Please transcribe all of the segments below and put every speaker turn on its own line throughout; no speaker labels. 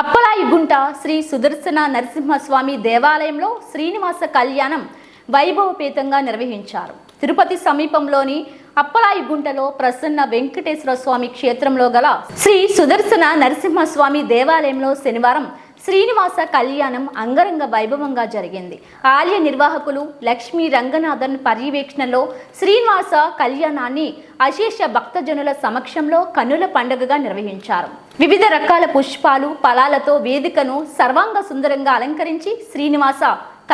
అప్పలాయిగుంట శ్రీ సుదర్శన నరసింహస్వామి దేవాలయంలో శ్రీనివాస కళ్యాణం వైభవపేతంగా నిర్వహించారు. తిరుపతి సమీపంలోని అప్పలాయిగుంటలో ప్రసన్న వెంకటేశ్వర స్వామి క్షేత్రంలో గల శ్రీ సుదర్శన నరసింహస్వామి దేవాలయంలో శనివారం శ్రీనివాస కళ్యాణం అంగరంగ వైభవంగా జరిగింది. ఆలయ నిర్వాహకులు లక్ష్మీ రంగనాథన్ పర్యవేక్షణలో శ్రీనివాస కళ్యాణాన్ని అశేష భక్తజనుల సమక్షంలో కన్నుల పండుగగా నిర్వహించారు. వివిధ రకాల పుష్పాలు ఫలాలతో వేదికను సర్వాంగ సుందరంగా అలంకరించి శ్రీనివాస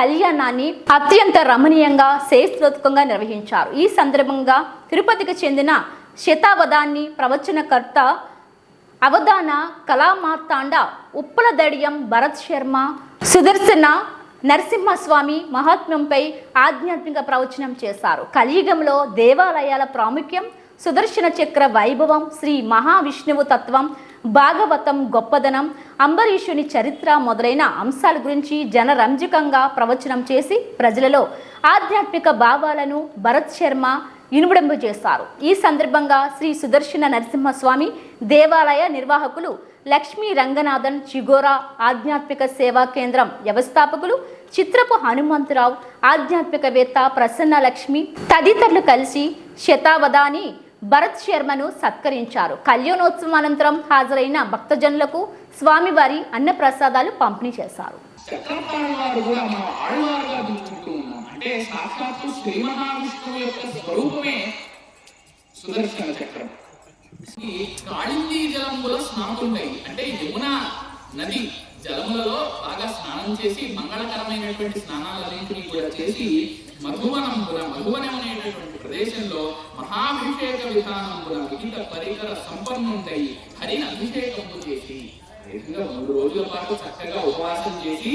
కళ్యాణాన్ని అత్యంత రమణీయంగా శేస్త్రోత్కంగా నిర్వహించారు. ఈ సందర్భంగా తిరుపతికి చెందిన శతావధాన్ని ప్రవచనకర్త అవధాన కళామార్తాండ ఉప్పల దడియం భరత్ శర్మ సుదర్శన నరసింహస్వామి మహాత్మ్యంపై ఆధ్యాత్మిక ప్రవచనం చేశారు. కలియుగంలో దేవాలయాల ప్రాముఖ్యం సుదర్శన చక్ర వైభవం శ్రీ మహావిష్ణువు తత్వం భాగవతం గొప్పదనం అంబరీషుని చరిత్ర మొదలైన అంశాల గురించి జనరంజకంగా ప్రవచనం చేసి ప్రజలలో ఆధ్యాత్మిక భావాలను భరత్ శర్మ ఇనుబడింపు చేస్తారు ఈ సందర్భంగా శ్రీ సుదర్శన నరసింహస్వామి దేవాలయ నిర్వాహకులు లక్ష్మీ రంగనాథన్ చిగోరా ఆధ్యాత్మిక సేవా కేంద్రం వ్యవస్థాపకులు చిత్రపు హనుమంతరావు ఆధ్యాత్మికవేత్త ప్రసన్న లక్ష్మి తదితరులు కలిసి శతావధాని భరత్ శర్మను సత్కరించారు. కళ్యాణోత్సవం అనంతరం హాజరైన భక్తజనులకు స్వామివారి అన్నప్రసాదాలు పంపిణీ చేశారు.
అంటే సాక్షాత్తు శ్రీ మహావిష్ణువు యొక్క స్వరూపమే సుదర్శన చక్రం. కాళిందీ జలములో స్నానములున్నాయి అంటే యమున నది జలములలో బాగా స్నానం చేసి మంగళకరమైనటువంటి స్నానాలన్నింటినీ కూడా చేసి మధువనమున మధువనం అనేటటువంటి ప్రదేశంలో మహాభిషేక విధానమున వివిధ పరికర సంపన్నుండై హరిని అభిషేకము చేసి మూడు రోజుల పాటు చక్కగా ఉపవాసం చేసి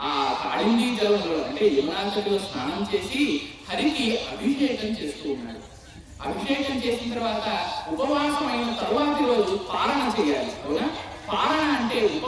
ఆ కాళిందీ జలంలో అంటే యమునాచటిలో స్నానం చేసి హరికి అభిషేకం చేస్తూ ఉన్నాడు. అభిషేకం చేసిన తర్వాత ఉపవాసం అయిన తరువాతి రోజు పారణ చేయాలి అవునా? పారణ అంటే ఉప